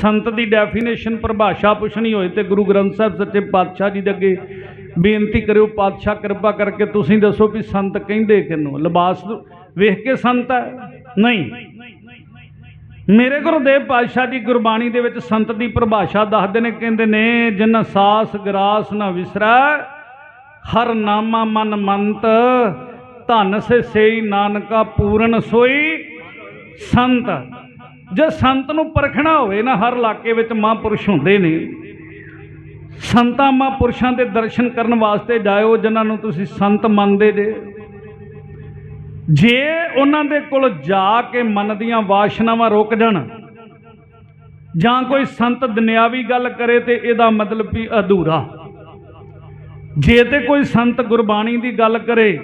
ਸੰਤ ਦੀ definition ਪਰਿਭਾਸ਼ਾ ਪੁੱਛਣੀ ਹੋਏ ਤੇ ਗੁਰੂ ਗ੍ਰੰਥ ਸਾਹਿਬ ਸੱਚੇ ਪਾਤਸ਼ਾਹ ਜੀ ਦੇ ਅੱਗੇ ਬੇਨਤੀ ਕਰਿਓ, ਪਾਤਸ਼ਾਹ ਕਿਰਪਾ ਕਰਕੇ ਤੁਸੀਂ ਦੱਸੋ ਵੀ ਸੰਤ ਕਹਿੰਦੇ ਕਿਹਨੂੰ? ਲਿਬਾਸ ਵੇਖ ਕੇ ਸੰਤ ਹੈ? ਨਹੀਂ। ਮੇਰੇ ਗੁਰਦੇਵ ਪਾਤਸ਼ਾਹ ਜੀ ਗੁਰਬਾਣੀ ਦੇ ਵਿੱਚ ਸੰਤ ਦੀ ਪਰਿਭਾਸ਼ਾ ਦੱਸਦੇ ਨੇ, ਕਹਿੰਦੇ ਨੇ, ਜਿਨ ਸਾਸ ਗਰਾਸ ਨਾ ਵਿਸਰੈ, ਹਰ ਨਾਮਾ ਮਨ ਮੰਤ, ਧਨ ਸੇ ਸੇਈ ਨਾਨਕਾ ਪੂਰਨ ਸੋਈ ਸੰਤ। ਜੇ ਸੰਤ ਨੂੰ ਪਰਖਣਾ ਹੋਵੇ ਨਾ, ਹਰ ਇਲਾਕੇ ਵਿੱਚ ਮਹਾਂਪੁਰਸ਼ ਹੁੰਦੇ ਨੇ। ਸੰਤਾਂ ਮਹਾਂਪੁਰਸ਼ਾਂ ਦੇ ਦਰਸ਼ਨ ਕਰਨ ਵਾਸਤੇ ਜਾਇਓ, ਜਿਨ੍ਹਾਂ ਨੂੰ ਤੁਸੀਂ ਸੰਤ ਮੰਨਦੇ ਜੇ। ਜੇ ਉਹਨਾਂ ਦੇ ਕੋਲ ਜਾ ਕੇ ਮਨ ਦੀਆਂ ਵਾਸ਼ਨਾਵਾਂ ਰੁਕ ਜਾਣ, ਜਾਂ ਕੋਈ ਸੰਤ ਦੁਨਿਆਵੀ ਗੱਲ ਕਰੇ ਤੇ ਇਹਦਾ ਮਤਲਬ ਵੀ ਅਧੂਰਾ। ਜੇ ਤੇ ਕੋਈ ਸੰਤ ਗੁਰਬਾਣੀ ਦੀ ਗੱਲ ਕਰੇ,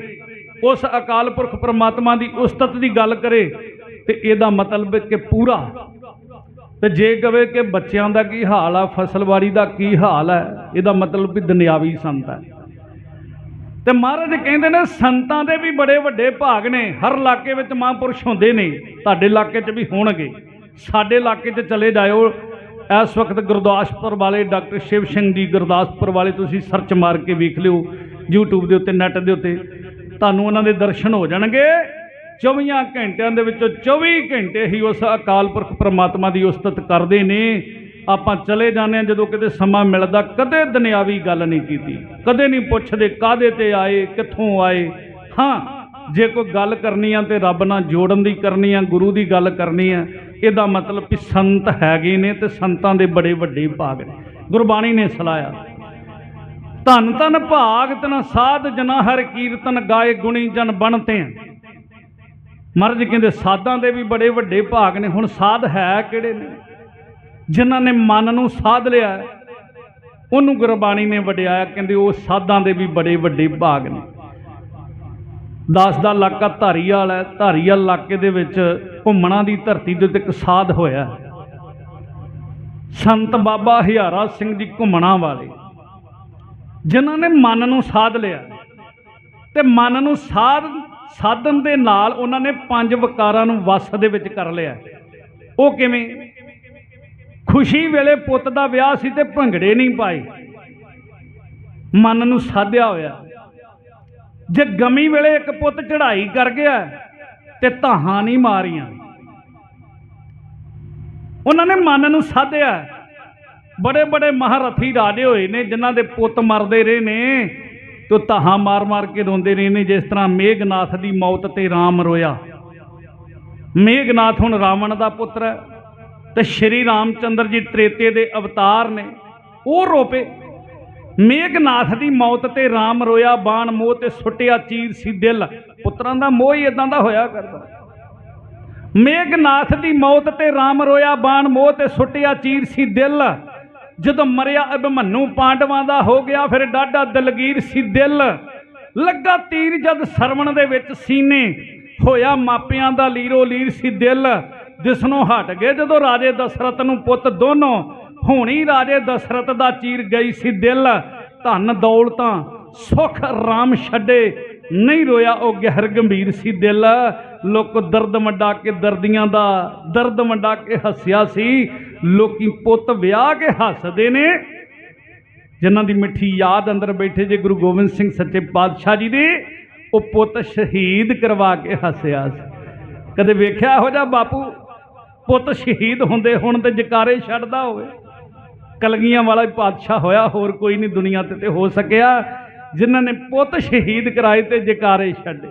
ਉਸ ਅਕਾਲ ਪੁਰਖ ਪਰਮਾਤਮਾ ਦੀ ਉਸਤਤ ਦੀ ਗੱਲ ਕਰੇ ਤੇ ਇਹਦਾ ਮਤਲਬ ਕਿ ਪੂਰਾ। ਤੇ ਜੇ ਕਵੇ ਕਿ ਬੱਚਿਆਂ ਦਾ ਕੀ ਹਾਲ ਆ, ਫਸਲਵਾੜੀ ਦਾ ਕੀ ਹਾਲ ਹੈ ਇਹਦਾ ਮਤਲਬ ਵੀ ਦੁਨਿਆਵੀ ਸੰਤ ਹੈ ਤੇ ਮਹਾਰਾਜ ਕਹਿੰਦੇ ਨੇ, ਸੰਤਾਂ ਦੇ ਵੀ ਬੜੇ ਵੱਡੇ ਭਾਗ ਨੇ, ਹਰ ਇਲਾਕੇ ਵਿੱਚ ਮਹਾਂਪੁਰਸ਼ ਹੁੰਦੇ ਨੇ, ਤੁਹਾਡੇ ਇਲਾਕੇ 'ਚ ਵੀ ਹੋਣਗੇ। ਸਾਡੇ ਇਲਾਕੇ 'ਚ ਚਲੇ ਜਾਇਓ। ਇਸ ਵਕਤ ਗੁਰਦਾਸਪੁਰ ਵਾਲੇ ਡਾਕਟਰ ਸ਼ਿਵ ਸਿੰਘ ਜੀ, ਗੁਰਦਾਸਪੁਰ ਵਾਲੇ ਤੁਸੀਂ ਸਰਚ ਮਾਰ ਕੇ ਵੇਖ ਲਿਓ, YouTube ਦੇ ਉੱਤੇ ਨੈਟ ਦੇ ਉੱਤੇ। ਤੁਹਾਨੂੰ ਉਹਨਾਂ ਦੇ ਦਰਸ਼ਨ ਹੋ ਜਾਣਗੇ। 24 ਘੰਟਿਆਂ ਦੇ ਵਿੱਚੋਂ 24 ਘੰਟੇ ਹੀ ਉਸ ਅਕਾਲ ਪੁਰਖ ਪ੍ਰਮਾਤਮਾ ਦੀ ਉਸਤਤ ਕਰਦੇ ਨੇ। ਆਪਾਂ ਚਲੇ ਜਾਂਦੇ ਹਾਂ ਜਦੋਂ ਕਿਤੇ ਸਮਾਂ ਮਿਲਦਾ, ਕਦੇ ਦੁਨਿਆਵੀ ਗੱਲ ਨਹੀਂ ਕੀਤੀ, ਕਦੇ ਨਹੀਂ ਪੁੱਛਦੇ ਕਾਦੇ ਤੇ ਆਏ, ਕਿੱਥੋਂ ਆਏ। ਹਾਂ, ਜੇ ਕੋਈ ਗੱਲ ਕਰਨੀ ਆ ਤੇ ਰੱਬ ਨਾਲ ਜੋੜਨ ਦੀ ਕਰਨੀ ਆ, ਗੁਰੂ ਦੀ ਗੱਲ ਕਰਨੀ ਆ, ਇਹਦਾ ਮਤਲਬ ਕਿ ਸੰਤ ਹੈਗੇ ਨੇ ਤੇ ਸੰਤਾਂ ਦੇ ਬੜੇ ਵੱਡੇ ਭਾਗ ਨੇ। ਗੁਰਬਾਣੀ ਨੇ ਸਲਾਇਆ, ਧਨ ਧਨ ਭਾਗ ਤਨ ਸਾਧ ਜਨਾ ਹਰ ਕੀਰਤਨ ਗਾਏ ਗੁਣੀ ਜਨ ਬਣਤੇ ਮਹਾਰਾਜ ਕਹਿੰਦੇ, ਸਾਧਾਂ ਦੇ ਵੀ ਬੜੇ ਵੱਡੇ ਭਾਗ ਨੇ, ਹੁਣ ਸਾਧ ਹੈ ਕਿਹੜੇ ਨੇ? ਜਿਨ੍ਹਾਂ ਨੇ ਮਨ ਨੂੰ ਸਾਧ ਲਿਆ ਉਹਨੂੰ ਗੁਰਬਾਣੀ ਨੇ ਵਡਿਆਇਆ, ਕਹਿੰਦੇ ਉਹ ਸਾਧਾਂ ਦੇ ਵੀ ਬੜੇ ਵੱਡੇ ਭਾਗ ਨੇ। ਦਾਸ ਦਾ ਇਲਾਕਾ ਧਾਰੀਵਾਲ ਹੈ, ਧਾਰੀਵਾਲ ਇਲਾਕੇ ਦੇ ਵਿੱਚ ਘੁੰਮਣਾ ਦੀ ਧਰਤੀ ਦੇ ਉੱਤੇ ਇੱਕ ਸਾਧ ਹੋਇਆ। ਸੰਤ ਬਾਬਾ ਹਿਆਰਾ ਸਿੰਘ ਜੀ ਘੁੰਮਣਾ ਵਾਲੇ, ਜਿਨ੍ਹਾਂ ਨੇ ਮਨ ਨੂੰ ਸਾਧ ਲਿਆ। ਤੇ ਮਨ ਨੂੰ ਸਾਧ ਸਾਧਨ ਦੇ ਨਾਲ ਉਹਨਾਂ ਨੇ ਪੰਜ ਵਿਕਾਰਾਂ ਨੂੰ ਵਸ ਦੇ ਵਿੱਚ ਕਰ ਲਿਆ। ਉਹ ਕਿਵੇਂ? ਖੁਸ਼ੀ ਵੇਲੇ ਪੁੱਤ ਦਾ ਵਿਆਹ ਸੀ ਤੇ ਭੰਗੜੇ ਨਹੀਂ ਪਾਏ। ਮਨ ਨੂੰ ਸਾਧਿਆ ਹੋਇਆ। ਜੇ ਗਮੀ ਵੇਲੇ ਇੱਕ ਪੁੱਤ ਚੜ੍ਹਾਈ ਕਰ ਗਿਆ ਤੇ ਧਾਹਾਂ ਨਹੀਂ ਮਾਰੀਆਂ। ਉਹਨਾਂ ਨੇ ਮਨ ਨੂੰ ਸਾਧਿਆ। ਬੜੇ ਬੜੇ ਮਹਾਰਥੀ ਰਾਜੇ ਹੋਏ ਨੇ ਜਿਨ੍ਹਾਂ ਦੇ ਪੁੱਤ ਮਰਦੇ ਰਹੇ ਨੇ। ਤੇ ਉਹ ਧਾਹਾਂ ਮਾਰ-ਮਾਰ ਕੇ ਰੋਂਦੇ ਰਹੇ ਨੇ, ਜਿਸ ਤਰ੍ਹਾਂ ਮੇਘਨਾਥ ਦੀ ਮੌਤ ਤੇ ਰਾਮ ਰੋਇਆ। ਮੇਘਨਾਥ ਹੁਣ ਰਾਵਣ ਦਾ ਪੁੱਤਰ ਹੈ ਤੇ ਸ਼੍ਰੀ ਰਾਮਚੰਦਰ ਜੀ ਤ੍ਰੇਤੇ ਦੇ ਅਵਤਾਰ ਨੇ, ਉਹ ਰੋਪੇ। ਮੇਘਨਾਥ ਦੀ ਮੌਤ ਤੇ ਰਾਮ ਰੋਇਆ, ਬਾਣ ਮੋਹ ਤੇ ਸੁੱਟਿਆ, ਚੀਰ ਸੀ ਦਿਲ ਪੁੱਤਰਾਂ ਦਾ ਮੋਹ ਹੀ ਇਦਾਂ ਦਾ ਹੋਇਆ ਕਰਦਾ। ਮੇਘਨਾਥ ਦੀ ਮੌਤ ਤੇ ਰਾਮ ਰੋਇਆ, ਬਾਣ ਮੋਹ ਤੇ ਸੁੱਟਿਆ, ਚੀਰ ਸੀ ਦਿਲ ਜਦੋਂ ਮਰਿਆ ਅਭਿਮੰਨੂ ਪਾਂਡਵਾਂ ਦਾ ਹੋ ਗਿਆ ਫਿਰ ਡਾਡਾ ਦਲਗੀਰ ਸੀ ਦਿਲ। ਲੱਗਾ ਤੀਰ ਜਦ ਸਰਵਣ ਦੇ ਵਿੱਚ ਸੀਨੇ, ਹੋਇਆ ਮਾਪਿਆਂ ਦਾ ਲੀਰੋ ਲੀਰ ਸੀ ਦਿਲ। ਦਿਸਨੋਂ ਹਟ ਗਏ ਜਦੋਂ ਰਾਜੇ ਦਸ਼ਰਥ ਨੂੰ ਪੁੱਤ ਦੋਨੋਂ, ਹੁਣੀ ਰਾਜੇ ਦਸ਼ਰਥ ਦਾ ਚੀਰ ਗਈ ਸੀ ਦਿਲ। ਧਨ ਦੌਲਤਾਂ, ਸੁਖ ਰਾਮ ਛੱਡੇ, ਨਹੀਂ ਰੋਇਆ ਉਹ ਗਹਿਰ ਗੰਭੀਰ ਸੀ ਦਿਲ। ਲੋਕ ਦਰਦ ਮੰਡਾ ਕੇ ਦਰਦੀਆਂ ਦਾ, ਦਰਦ ਮੰਡਾ ਕੇ ਹੱਸਿਆ ਸੀ। ਲੋਕੀ ਪੁੱਤ ਵਿਆਹ ਕੇ ਹੱਸਦੇ ਨੇ। ਜਿਨ੍ਹਾਂ ਦੀ ਮਿੱਠੀ ਯਾਦ ਅੰਦਰ ਬੈਠੇ ਜੇ ਗੁਰੂ ਗੋਬਿੰਦ ਸਿੰਘ ਸੱਚੇ ਪਾਤਸ਼ਾਹ ਜੀ ਦੇ, ਉਹ ਪੁੱਤ ਸ਼ਹੀਦ ਕਰਵਾ ਕੇ ਹੱਸਿਆ ਸੀ। ਕਦੇ ਵੇਖਿਆ ਇਹੋ ਜਿਹਾ ਬਾਪੂ? ਪੁੱਤ ਸ਼ਹੀਦ ਹੁੰਦੇ ਹੁਣ ਤੇ ਜਕਾਰੇ ਛੱਡਦਾ ਹੋਵੇ। ਕਲਗੀਆਂ ਵਾਲਾ ਪਾਤਸ਼ਾਹ ਹੋਇਆ, ਹੋਰ ਕੋਈ ਨਹੀਂ ਦੁਨੀਆ ਤੇ ਤੇ ਹੋ ਸਕਿਆ। ਜਿਨ੍ਹਾਂ ਨੇ ਪੁੱਤ ਸ਼ਹੀਦ ਕਰਾਏ ਤੇ ਜਕਾਰੇ ਛੱਡੇ।